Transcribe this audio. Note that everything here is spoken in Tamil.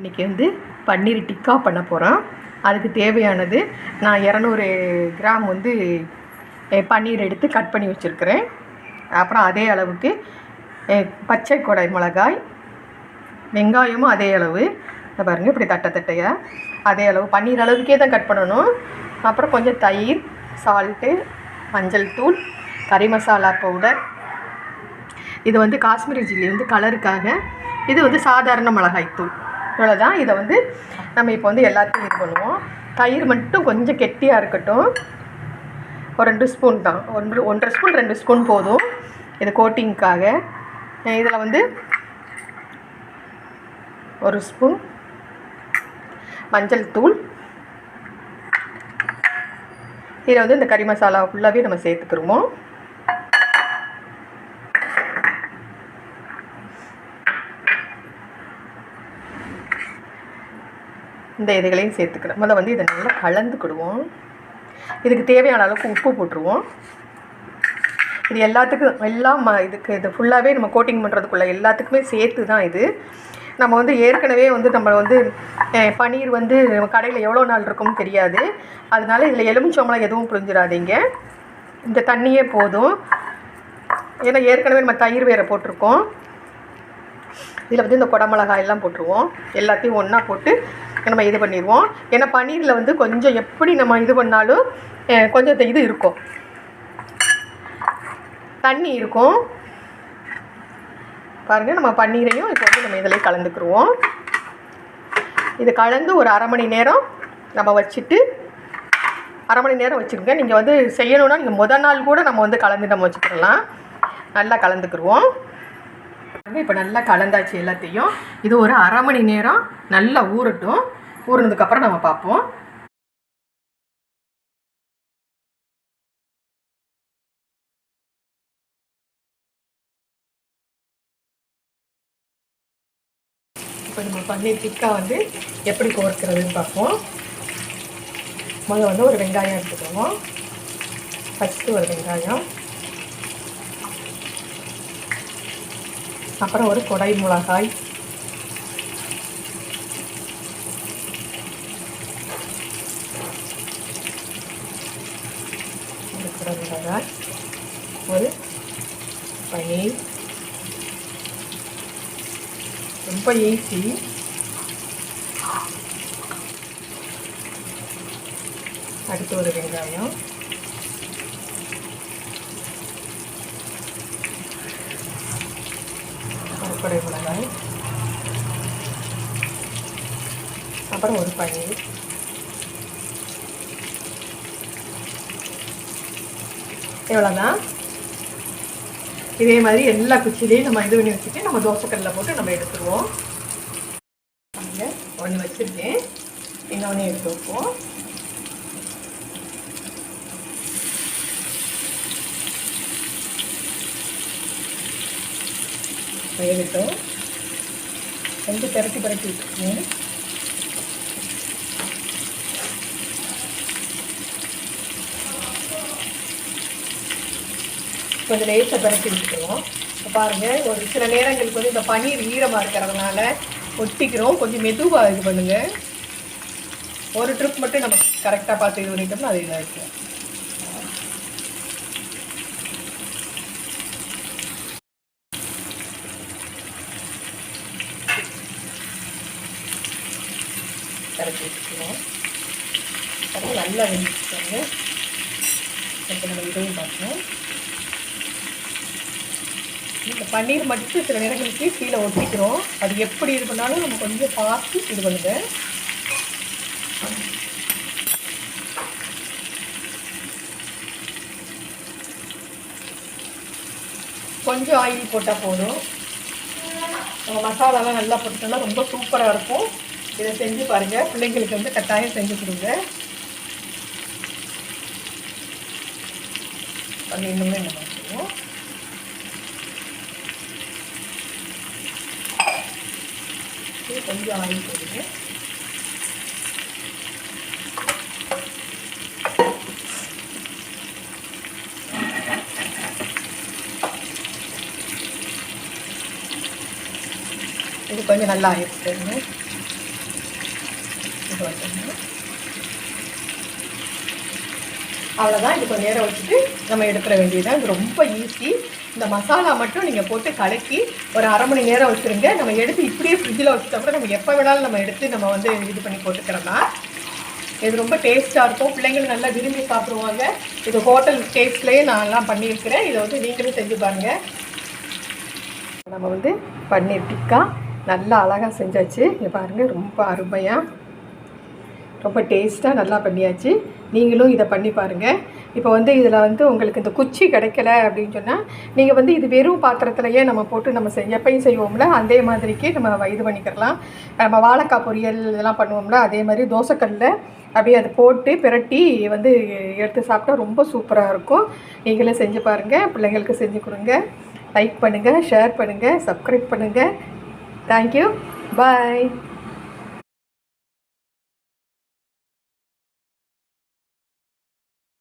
இன்றைக்கி வந்து பன்னீர் டிக்கா பண்ண போகிறோம் அதுக்கு தேவையானது நான் இரநூறு கிராம் வந்து பன்னீர் எடுத்து கட் பண்ணி வச்சுருக்கிறேன். அப்புறம் அதே அளவுக்கு பச்சை கொடை மிளகாய் வெங்காயமும் அதே அளவு. இதை பாருங்கள் இப்படி தட்டை தட்டையாக அதே அளவு பன்னீர் அளவுக்கே தான் கட் பண்ணணும். அப்புறம் கொஞ்சம் தயிர் சால்ட்டு மஞ்சள் தூள் கறி மசாலா பவுடர் இது வந்து காஷ்மீரி சில்லி வந்து கலருக்காக இது வந்து சாதாரண மிளகாய் தூள் இவ்வளோதான் இதை வந்து நம்ம இப்போ வந்து எல்லாத்தையும் இது பண்ணுவோம். தயிர் மட்டும் கொஞ்சம் கெட்டியாக இருக்கட்டும். ஒரு ரெண்டு ஸ்பூன் தான். ஒன்று ஒன்றரை ஸ்பூன் ரெண்டு ஸ்பூன் போதும். இது கோட்டிங்க்காக இதில் வந்து ஒரு ஸ்பூன் மஞ்சள் தூள். இதில் வந்து இந்த கறி மசாலா ஃபுல்லாகவே நம்ம சேர்த்துக்கிறோமோ இந்த இதுகளையும் சேர்த்துக்கிறேன். முதல்ல வந்து இதை நல்லா கலந்துக்கிடுவோம். இதுக்கு தேவையான அளவுக்கு உப்பு போட்டுருவோம். இது எல்லாத்துக்கும் எல்லாம் ம- இதுக்கு இது ஃபுல்லாகவே நம்ம கோட்டிங் பண்ணுறதுக்குள்ளே எல்லாத்துக்குமே சேர்த்து தான் இது. நம்ம வந்து ஏற்கனவே வந்து நம்ம வந்து பன்னீர் வந்து கடையில் எவ்வளோ நாள் இருக்கும்னு தெரியாது. அதனால இதில் எலுமிச்சம்பழம் எதுவும் புரிஞ்சிடாதீங்க. இந்த தண்ணியே போதும். ஏன்னா ஏற்கனவே நம்ம தயிர் வேற போட்டிருக்கோம். இதில் வந்து இந்த குடமிளகாய் எல்லாம் போட்டுருவோம். எல்லாத்தையும் ஒன்றா போட்டு நம்ம இது பண்ணிடுவோம். ஏன்னா பன்னீரில் வந்து கொஞ்சம் எப்படி நம்ம இது பண்ணாலும் கொஞ்சம் இது இருக்கும். தண்ணி இருக்கும். பாருங்கள் நம்ம பன்னீரையும் இப்போ வந்து நம்ம இதில் கலந்துக்கிடுவோம் இது கலந்து ஒரு அரை மணி நேரம் நம்ம வச்சுட்டு அரை மணி நேரம் வச்சுருங்க. நீங்கள் வந்து செய்யணுன்னா நீங்கள் முதல் நாள் கூட நம்ம வந்து கலந்து நம்ம வச்சுக்கிடலாம். நல்லா கலந்துக்கிடுவோம் இப்போ நல்லா கலந்தாச்சு எல்லாத்தையும். இது ஒரு அரை மணி நேரம் நல்லா ஊறட்டும். ஊறினதுக்கப்புறம் நம்ம பார்ப்போம். இப்போ நம்ம பன்னீர் டிக்கா வந்து எப்படி கோர்க்கிறதுன்னு பார்ப்போம். முதல்ல வந்து ஒரு வெங்காயம் எடுத்துக்குவோம் ஃபஸ்ட்டு ஒரு வெங்காயம். அப்புறம் ஒரு கொடை மிளகாய். ஒரு கொடை மிளகாய். ஒரு பனீர் ரொம்ப ஈஸி அடுத்து ஒரு வெங்காயம். குறை மிளகாய் அப்புறம் ஒரு பன்னீர். இவ்வளோதான் இதே மாதிரி எல்லா குச்சிலையும் நம்ம இது பண்ணி வச்சுட்டு நம்ம தோசைக்கல்லில் போட்டு நம்ம எடுத்துருவோம். ஒன்று வச்சுருக்கேன். இன்னொன்று எடுத்து வைப்போம். வேகட்டும் கொஞ்சம் திரட்டி திரட்டி விட்டுருக்கேன் கொஞ்சம் லேசாக பரட்டி விட்டுருவோம் இப்போ பாருங்கள் ஒரு சில நேரங்களுக்கு வந்து இந்த பன்னீர் ஈரமாக இருக்கிறதுனால ஒட்டிக்கிறோம். கொஞ்சம் மெதுவாக இது பண்ணுங்கள் ஒரு ட்ரிப் மட்டும் நம்ம கரெக்டாக பார்த்து இது பண்ணிட்டோம்னா அது இதாக இருக்கும் கரெக்ட் வச்சுக்கணும் அப்புறம் நல்லா வெந்துச்சுக்கோங்க இப்போ நம்ம இதையும் பார்க்கணும் இந்த பன்னீர் மட்டும் சில நேரங்களுக்கு கீழே ஒட்டிக்கிறோம். அது எப்படி இது பண்ணாலும் நம்ம கொஞ்சம் பார்த்து இது பண்ணுங்க. கொஞ்சம் ஆயில் போட்டால் போதும். நம்ம மசாலாலாம் நல்லா போட்டுட்டோம்னா ரொம்ப சூப்பராக இருக்கும். இதை செஞ்சு பாருங்கள் பிள்ளைங்களுக்கு வந்து கட்டாயம் செஞ்சு கொடுங்க. இன்னுமே நம்ம வச்சுருவோம். இது கொஞ்சம் ஆயில் போடுங்க இது கொஞ்சம் நல்லா ஆயிடுச்சுங்க வச்சுக்கணும் அவ்வளோதான் இது கொஞ்சம் நேரம் வச்சுட்டு நம்ம எடுத்துட வேண்டியதுதான். இது ரொம்ப ஈஸி இந்த மசாலா மட்டும் நீங்கள் போட்டு கலக்கி ஒரு அரை மணி நேரம் வச்சுருங்க. நம்ம எடுத்து இப்படியே ஃப்ரிட்ஜில் வச்சுட்டா கூட நம்ம எப்போ வேணாலும் நம்ம எடுத்து நம்ம வந்து இது பண்ணி போட்டுக்கிறலாம் இது ரொம்ப டேஸ்ட்டாக இருக்கும். பிள்ளைங்களும் நல்லா விரும்பி சாப்பிடுவாங்க. இது ஹோட்டல் டேஸ்ட்லேயே நான் எல்லாம் பண்ணியிருக்கிறேன். இதை வந்து நீங்களும் செஞ்சு பாருங்கள் நம்ம வந்து பன்னீர் டிக்கா நல்லா அழகாக செஞ்சாச்சு. இங்கே பாருங்கள் ரொம்ப அருமையாக ரொம்ப டேஸ்ட்டாக நல்லா பண்ணியாச்சு. நீங்களும் இதை பண்ணி பாருங்கள் இப்போ வந்து இதில் வந்து உங்களுக்கு இந்த குச்சி கிடைக்கல அப்படின்னு சொன்னால் நீங்கள் வந்து இது வெறும் பாத்திரத்துலையே நம்ம போட்டு நம்ம செய் எப்பயும் செய்வோம்ல அதே மாதிரிக்கு நம்ம இது பண்ணிக்கிறலாம் நம்ம வாழைக்காய் பொரியல் இதெல்லாம் பண்ணுவோம்ல அதே மாதிரி தோசைக்கல்லில் அப்படியே அதை போட்டு பிரட்டி வந்து எடுத்து சாப்பிட்டா ரொம்ப சூப்பராக இருக்கும். நீங்களே செஞ்சு பாருங்கள் பிள்ளைங்களுக்கு செஞ்சு கொடுங்க. லைக் பண்ணுங்கள் ஷேர் பண்ணுங்கள் சப்ஸ்கிரைப் பண்ணுங்கள் தேங்க்யூ பாய்